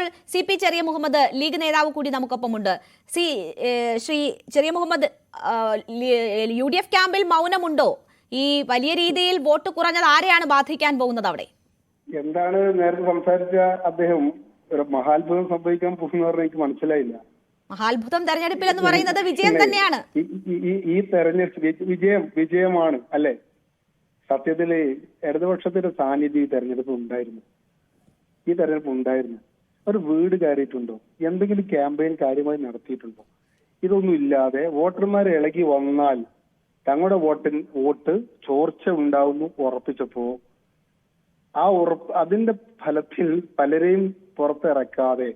ഇപ്പോൾ C P ചെറിയ Muhammad league നേതാവ് കൂടി നമുക്കൊപ്പമുണ്ട്. സി ശ്രീ ചെറിയ മുഹമ്മദ് യു ഡി എഫ് ക്യാമ്പിൽ മൗനമുണ്ടോ? ഈ വലിയ രീതിയിൽ വോട്ട് കുറഞ്ഞത് ആരെയാണ് ബാധിക്കാൻ പോകുന്നത് അവിടെ? എന്താണ് നേരത്തെ സംസാരിച്ച അദ്ദേഹം? മഹാത്ഭുതം സംഭവിക്കാൻ പോകുന്ന എനിക്ക് മനസ്സിലായില്ല. മഹാത്ഭുതം തെരഞ്ഞെടുപ്പിൽ എന്ന് പറയുന്നത് വിജയം തന്നെയാണ്. ഈ തെരഞ്ഞെടുപ്പ് വിജയം വിജയമാണ് അല്ലെ? സത്യത്തിൽ ഇടതുപക്ഷത്തിന്റെ സാന്നിധ്യം ഈ തെരഞ്ഞെടുപ്പ് ഉണ്ടായിരുന്നു. ഈ തെരഞ്ഞെടുപ്പ് ഉണ്ടായിരുന്നു. ഒരു വീട് കയറിയിട്ടുണ്ടോ? എന്തെങ്കിലും ക്യാമ്പയിൻ കാര്യമായി നടത്തിയിട്ടുണ്ടോ? ഇതൊന്നും ഇല്ലാതെ വോട്ടർമാരെ ഇളകി വന്നാൽ തങ്ങളുടെ വോട്ടിൻ വോട്ട് ചോർച്ച ഉണ്ടാവുന്നു ഉറപ്പിച്ചപ്പോ ആ ഉറപ്പ് അതിന്റെ ഫലത്തിൽ പലരെയും പുറത്തിറക്കാതെ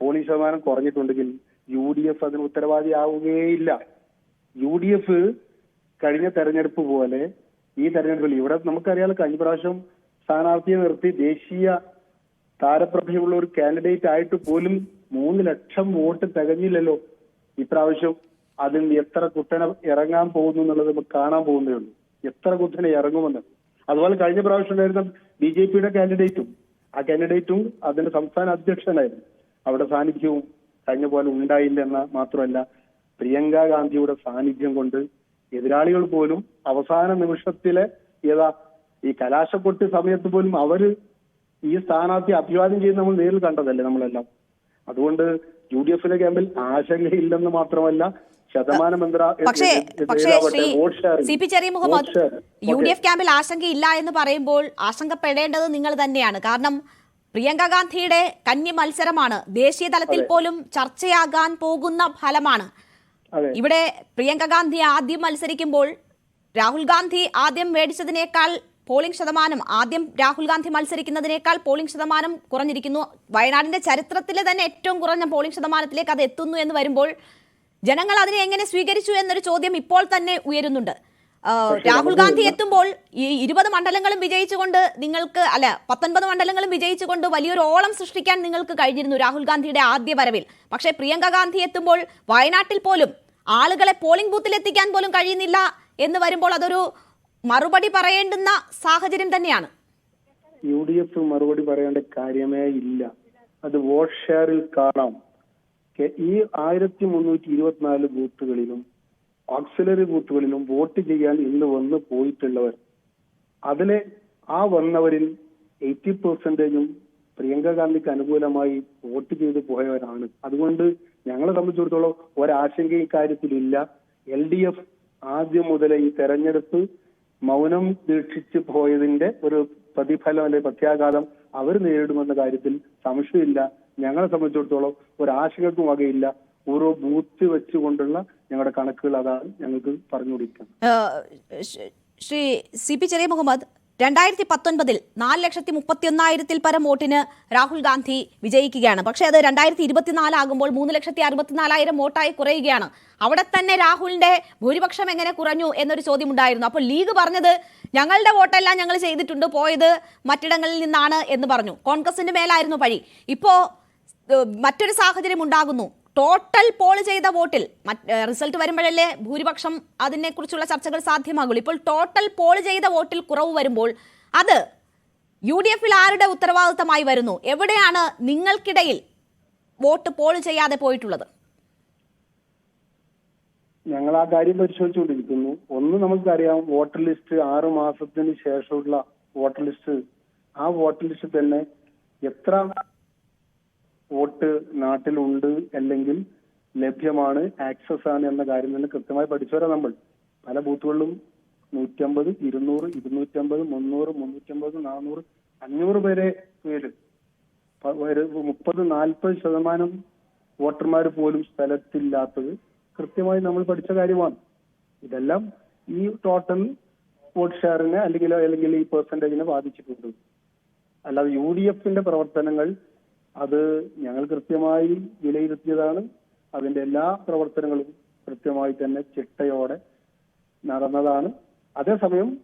പോളിംഗ് ശതമാനം കുറഞ്ഞിട്ടുണ്ടെങ്കിൽ യു ഡി എഫ് അതിന് ഉത്തരവാദിയാവുകയില്ല യു ഡി എഫ് കഴിഞ്ഞ തെരഞ്ഞെടുപ്പ് പോലെ ഈ തെരഞ്ഞെടുപ്പിൽ ഇവിടെ നമുക്കറിയാലോ കഴിഞ്ഞ പ്രാവശ്യം സ്ഥാനാർത്ഥിയെ നിർത്തി ദേശീയ താരപ്രഭയുള്ള ഒരു കാൻഡിഡേറ്റ് ആയിട്ട് പോലും മൂന്ന് ലക്ഷം വോട്ട് തികഞ്ഞില്ലല്ലോ. ഇപ്രാവശ്യം അതിൽ എത്ര കുട്ടന ഇറങ്ങാൻ പോകുന്നു എന്നുള്ളത് നമുക്ക് കാണാൻ പോകുന്നേ ഉള്ളൂ. എത്ര കുട്ടനെ ഇറങ്ങുമെന്ന്. അതുപോലെ കഴിഞ്ഞ പ്രാവശ്യം ഉണ്ടായിരുന്ന ബി ജെ പിയുടെ കാൻഡിഡേറ്റും ആ കാൻഡിഡേറ്റും അതിന്റെ സംസ്ഥാന അധ്യക്ഷനായിരുന്നു. അവിടെ സാന്നിധ്യവും കഴിഞ്ഞ പോലെ ഉണ്ടായില്ല എന്ന മാത്രമല്ല പ്രിയങ്ക ഗാന്ധിയുടെ സാന്നിധ്യം കൊണ്ട് എതിരാളികൾ പോലും അവസാന നിമിഷത്തിലെ ഏതാ ഈ കലാശക്കൊട്ട് സമയത്ത് പോലും അവർ ഈ സ്ഥാനാർത്ഥി അഭിവാദ്യം ചെയ്യുന്ന നമ്മൾ നേരിൽ കണ്ടതല്ലേ നമ്മളെല്ലാം? അതുകൊണ്ട് യു ഡി എഫിലെ ക്യാമ്പിൽ ആശങ്കയില്ലെന്ന് മാത്രമല്ല ശതമാനം പക്ഷേ പക്ഷേ ശ്രീ സി പി ചെറിയ മുഹമ്മദ്. യു ഡി എഫ് ക്യാമ്പിൽ ആശങ്കയില്ല എന്ന് പറയുമ്പോൾ ആശങ്കപ്പെടേണ്ടത് നിങ്ങൾ തന്നെയാണ്. കാരണം പ്രിയങ്ക ഗാന്ധിയുടെ കന്നി മത്സരമാണ്. ദേശീയ തലത്തിൽ പോലും ചർച്ചയാകാൻ പോകുന്ന ഫലമാണ്. ഇവിടെ പ്രിയങ്ക ഗാന്ധി ആദ്യം മത്സരിക്കുമ്പോൾ രാഹുൽ ഗാന്ധി ആദ്യം മേടിച്ചതിനേക്കാൾ പോളിംഗ് ശതമാനം. ആദ്യം രാഹുൽ ഗാന്ധി മത്സരിക്കുന്നതിനേക്കാൾ പോളിംഗ് ശതമാനം കുറഞ്ഞിരിക്കുന്നു. വയനാടിന്റെ ചരിത്രത്തിലെ തന്നെ ഏറ്റവും കുറഞ്ഞ പോളിംഗ് ശതമാനത്തിലേക്ക് അത് എത്തുന്നു എന്ന് വരുമ്പോൾ ജനങ്ങൾ അതിനെ എങ്ങനെ സ്വീകരിച്ചു എന്നൊരു ചോദ്യം ഇപ്പോൾ തന്നെ ഉയരുന്നുണ്ട്. രാഹുൽ ഗാന്ധി എത്തുമ്പോൾ ഈ ഇരുപത് മണ്ഡലങ്ങളും വിജയിച്ചുകൊണ്ട് നിങ്ങൾക്ക് അല്ല പത്തൊൻപത് മണ്ഡലങ്ങളും വിജയിച്ചുകൊണ്ട് വലിയൊരു ഓളം സൃഷ്ടിക്കാൻ നിങ്ങൾക്ക് കഴിഞ്ഞിരുന്നു രാഹുൽ ഗാന്ധിയുടെ ആദ്യ വരവിൽ. പക്ഷേ പ്രിയങ്ക ഗാന്ധി എത്തുമ്പോൾ വയനാട്ടിൽ പോലും ആളുകളെ പോളിംഗ് ബൂത്തിൽ എത്തിക്കാൻ പോലും കഴിയുന്നില്ല എന്ന് വരുമ്പോൾ അതൊരു മറുപടി പറയേണ്ടുന്ന സാഹചര്യം തന്നെയാണ്. യു ഡി എഫ് മറുപടി പറയേണ്ട കാര്യമേ ഇല്ല. അത് വോട്ട് ഷെയറിൽ കാണാം. ഈ ആയിരത്തി മുന്നൂറ്റി ഇരുപത്തിനാല് ബൂത്തുകളിലും ഓക്സിലറി ബൂത്തുകളിലും വോട്ട് ചെയ്യാൻ ഇന്ന് വന്ന് പോയിട്ടുള്ളവർ അതിലെ ആ വന്നവരിൽ എയ്റ്റി പെർസെന്റേജും പ്രിയങ്ക ഗാന്ധിക്ക് അനുകൂലമായി വോട്ട് ചെയ്ത് പോയവരാണ്. അതുകൊണ്ട് ഞങ്ങളെ സംബന്ധിച്ചിടത്തോളം ഒരാശങ്ക ഇക്കാര്യത്തിലില്ല. എൽ ഡി എഫ് ആദ്യം മുതലേ ഈ തെരഞ്ഞെടുപ്പ് മൗനം ദീക്ഷിച്ച് പോയതിന്റെ ഒരു പ്രതിഫലം അല്ലെങ്കിൽ പ്രത്യാഘാതം അവർ നേരിടുമെന്ന കാര്യത്തിൽ സംശയമില്ല. ഞങ്ങളെ സംബന്ധിച്ചിടത്തോളം ഒരു ആശങ്കക്കും വകയില്ല. ഓരോ ബൂത്ത് വെച്ചുകൊണ്ടുള്ള ഞങ്ങളുടെ കണക്കുകൾ അതാണ് ഞങ്ങൾക്ക് പറഞ്ഞുകൊടുക്കുന്നത് ശ്രീ സി പി ചെറിയ മുഹമ്മദ് രണ്ടായിരത്തി പത്തൊൻപതിൽ നാല് ലക്ഷത്തി മുപ്പത്തി ഒന്നായിരത്തിൽ പരം വോട്ടിന് രാഹുൽ ഗാന്ധി വിജയിക്കുകയാണ്. പക്ഷേ അത് രണ്ടായിരത്തി ഇരുപത്തിനാലാകുമ്പോൾ മൂന്ന് ലക്ഷത്തി അറുപത്തിനാലായിരം വോട്ടായി കുറയുകയാണ്. അവിടെ തന്നെ രാഹുലിന്റെ ഭൂരിപക്ഷം എങ്ങനെ കുറഞ്ഞു എന്നൊരു ചോദ്യം ഉണ്ടായിരുന്നു അപ്പോൾ ലീഗ് പറഞ്ഞത് ഞങ്ങളുടെ വോട്ടെല്ലാം ഞങ്ങൾ ചെയ്തിട്ടുണ്ട് പോയത് മറ്റിടങ്ങളിൽ നിന്നാണ് എന്ന് പറഞ്ഞു. കോൺഗ്രസിന്റെ മേലായിരുന്നു പഴി. ഇപ്പോൾ മറ്റൊരു സാഹചര്യം ഉണ്ടാകുന്നു. ടോട്ടൽ പോൾ ചെയ്ത വോട്ടിൽ റിസൾട്ട് വരുമ്പോഴല്ലേ ഭൂരിപക്ഷം അതിനെക്കുറിച്ചുള്ള ചർച്ചകൾ സാധ്യമാകുള്ളൂ. ഇപ്പോൾ ടോട്ടൽ പോൾ ചെയ്ത വോട്ടിൽ കുറവ് വരുമ്പോൾ അത് യു ഡി എഫിൽ ആരുടെ ഉത്തരവാദിത്തമായി വരുന്നു? എവിടെയാണ് നിങ്ങൾക്കിടയിൽ വോട്ട് പോൾ ചെയ്യാതെ പോയിട്ടുള്ളത്? ഞങ്ങൾ ആ കാര്യം പരിശോധിച്ചുകൊണ്ടിരിക്കുന്നു. ഒന്ന് നമുക്കറിയാം വോട്ടർ ലിസ്റ്റ് ആറു മാസത്തിന് ശേഷമുള്ള വോട്ടർ ലിസ്റ്റ്. ആ വോട്ടർ ലിസ്റ്റ് തന്നെ എത്ര വോട്ട് നാട്ടിലുണ്ട് അല്ലെങ്കിൽ ലഭ്യമാണ് ആക്സസ് ആണ് എന്ന കാര്യം തന്നെ കൃത്യമായി പഠിച്ചവരാ നമ്മൾ. പല ബൂത്തുകളിലും നൂറ്റമ്പത് ഇരുന്നൂറ് ഇരുന്നൂറ്റമ്പത് മുന്നൂറ് മുന്നൂറ്റമ്പത് നാനൂറ് അഞ്ഞൂറ് പേരെ പേര്. ഒരു മുപ്പത് നാൽപ്പത് ശതമാനം വോട്ടർമാർ പോലും സ്ഥലത്തില്ലാത്തത് കൃത്യമായി നമ്മൾ പഠിച്ച കാര്യമാണ്. ഇതെല്ലാം ഈ ടോട്ടൽ വോട്ട് ഷെയറിനെ അല്ലെങ്കിൽ അല്ലെങ്കിൽ ഈ പെർസെന്റേജിനെ ബാധിച്ചിട്ടുണ്ട്. അല്ലാതെ യു ഡി എഫിന്റെ പ്രവർത്തനങ്ങൾ അത് ഞങ്ങൾ കൃത്യമായി വിലയിരുത്തിയതാണ്. അതിന്റെ എല്ലാ പ്രവർത്തനങ്ങളും കൃത്യമായി തന്നെ ചിട്ടയോടെ നടന്നതാണ്. അതേസമയം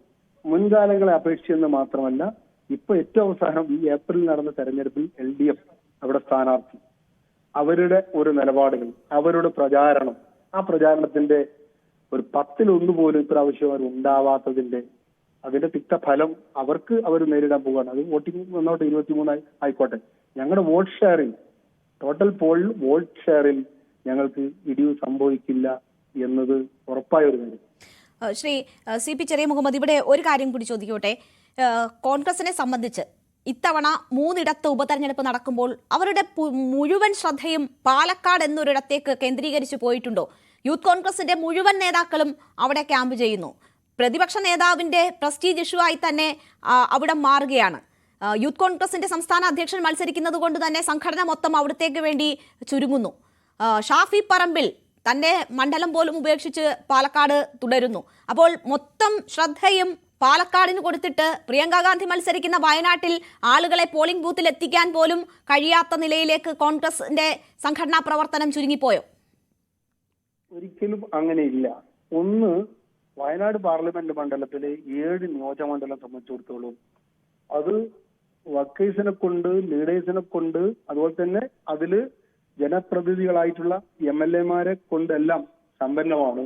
മുൻകാലങ്ങളെ അപേക്ഷിച്ചെന്ന് മാത്രമല്ല ഇപ്പൊ ഏറ്റവും അവസാനം ഈ ഏപ്രിൽ നടന്ന തെരഞ്ഞെടുപ്പിൽ എൽ ഡി എഫ് അവിടെ സ്ഥാനാർത്ഥി. അവരുടെ ഒരു നിലപാടുകൾ അവരുടെ പ്രചാരണം ആ പ്രചാരണത്തിന്റെ ഒരു പത്തിലൊന്ന് പോലും ഇപ്രാവശ്യം അവർ ഉണ്ടാവാത്തതിന്റെ അതിന്റെ തിക്തഫലം അവർക്ക് അവർ നേരിടാൻ പോവുകയാണ്. അത് വോട്ടിംഗ് വന്നോട്ടെ ഇരുപത്തിമൂന്നായി ആയിക്കോട്ടെ. ഞങ്ങളുടെ വോട്ട് ഷെയറിൽ ടോട്ടൽ പോൾ വോട്ട് ഷെയറിൽ ഞങ്ങൾക്ക് ഇടിവ് സംഭവിക്കില്ല എന്നത് ഉറപ്പായ ഒരു കാര്യം. ശ്രീ സി പി ചെറിയ മുഹമ്മദ് ഇവിടെ ഒരു കാര്യം കൂടി ചോദിക്കോട്ടെ. കോൺഗ്രസിനെ സംബന്ധിച്ച് ഇത്തവണ മൂന്നിടത്ത് ഉപതെരഞ്ഞെടുപ്പ് നടക്കുമ്പോൾ അവരുടെ മുഴുവൻ ശ്രദ്ധയും പാലക്കാട് എന്നൊരിടത്തേക്ക് കേന്ദ്രീകരിച്ചു പോയിട്ടുണ്ടോ? യൂത്ത് കോൺഗ്രസിന്റെ മുഴുവൻ നേതാക്കളും അവിടെ ക്യാമ്പ് ചെയ്യുന്നു. പ്രതിപക്ഷ നേതാവിന്റെ പ്രസ്റ്റീജ് ഇഷ്യൂ ആയി തന്നെ അവിടെ മാറുകയാണ്. യൂത്ത് കോൺഗ്രസിന്റെ സംസ്ഥാന അധ്യക്ഷൻ മത്സരിക്കുന്നത് കൊണ്ട് തന്നെ സംഘടന മൊത്തം അവിടത്തേക്ക് വേണ്ടി ചുരുങ്ങുന്നു. ഷാഫി പറമ്പിൽ തന്റെ മണ്ഡലം പോലും ഉപേക്ഷിച്ച് പാലക്കാട് തുടരുന്നു. അപ്പോൾ മൊത്തം ശ്രദ്ധയും പാലക്കാടിന് കൊടുത്തിട്ട് പ്രിയങ്ക ഗാന്ധി മത്സരിക്കുന്ന വയനാട്ടിൽ ആളുകളെ പോളിംഗ് ബൂത്തിൽ എത്തിക്കാൻ പോലും കഴിയാത്ത നിലയിലേക്ക് കോൺഗ്രസിന്റെ സംഘടനാ പ്രവർത്തനം ചുരുങ്ങിപ്പോയോ? ഒരിക്കലും അങ്ങനെയില്ല. ഒന്ന് വയനാട് പാർലമെന്റ് മണ്ഡലത്തിലെ ഏഴ് നിയോജക മണ്ഡലം സംബന്ധിച്ചിടത്തോളം അത് വർക്കേഴ്സിനെ കൊണ്ട് ലീഡേഴ്സിനെ കൊണ്ട് അതുപോലെ തന്നെ അതിൽ ജനപ്രതിനിധികളായിട്ടുള്ള എം എൽ എമാരെ കൊണ്ടെല്ലാം സമ്പന്നമാണ്.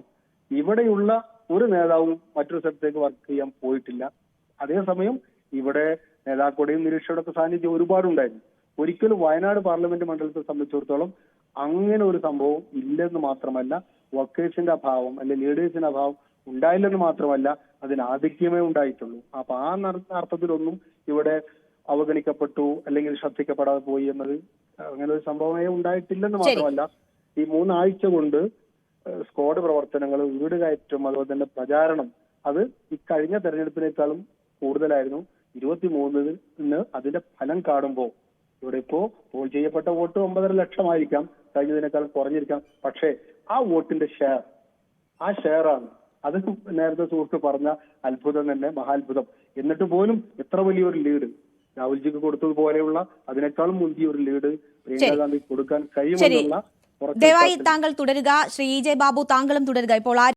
ഇവിടെയുള്ള ഒരു നേതാവും മറ്റൊരു സ്ഥലത്തേക്ക് വർക്ക് ചെയ്യാൻ പോയിട്ടില്ല. അതേസമയം ഇവിടെ നേതാക്കളുടെയും നിരീക്ഷകരുടെയൊക്കെ സാന്നിധ്യം ഒരുപാടുണ്ടായിരുന്നു. ഒരിക്കലും വയനാട് പാർലമെന്റ് മണ്ഡലത്തെ സംബന്ധിച്ചിടത്തോളം അങ്ങനെ ഒരു സംഭവം ഇല്ലെന്ന് മാത്രമല്ല വർക്കേഴ്സിന്റെ അഭാവം അല്ലെ ലീഡേഴ്സിന്റെ അഭാവം ഉണ്ടായില്ലെന്ന് മാത്രമല്ല അതിന് ആധിക്യമേ ഉണ്ടായിട്ടുള്ളൂ. അപ്പൊ ആ അർത്ഥത്തിലൊന്നും ഇവിടെ അവഗണിക്കപ്പെട്ടു അല്ലെങ്കിൽ ശ്രദ്ധിക്കപ്പെടാതെ പോയി എന്നത് അങ്ങനെ ഒരു സംഭവമേ ഉണ്ടായിട്ടില്ലെന്ന്. മാത്രമല്ല ഈ മൂന്നാഴ്ച കൊണ്ട് സ്ക്വാഡ് പ്രവർത്തനങ്ങൾ വീട് കയറ്റം അതുപോലെ തന്നെ പ്രചാരണം അത് ഇക്കഴിഞ്ഞ കഴിഞ്ഞ തെരഞ്ഞെടുപ്പിനേക്കാളും കൂടുതലായിരുന്നു. ഇരുപത്തിമൂന്നിന് അതിന്റെ ഫലം കാണുമ്പോൾ ഇവിടെ ഇപ്പോ പോൾ ചെയ്യപ്പെട്ട വോട്ട് ഒമ്പതര ലക്ഷമായിരിക്കാം കഴിഞ്ഞതിനേക്കാൾ കുറഞ്ഞിരിക്കാം. പക്ഷേ ആ വോട്ടിന്റെ ഷെയർ ആ ഷെയറാണ്. ആണ് അത് നേരത്തെ സുഹൃത്ത് പറഞ്ഞ അത്ഭുതം തന്നെ മഹാത്ഭുതം. എന്നിട്ട് പോലും എത്ര വലിയൊരു ലീഡ്. രാഹുൽജിക്ക് കൊടുത്തതുപോലെയുള്ള അതിനേക്കാളും മുന്തിയ ഒരു ലീഡ് പ്രിയങ്ക ഗാന്ധി കൊടുക്കാൻ കഴിയുമെന്നുള്ള ദയവായി താങ്കൾ തുടരുക. ശ്രീ ജെ ബാബു താങ്കളും തുടരുക. ഇപ്പോൾ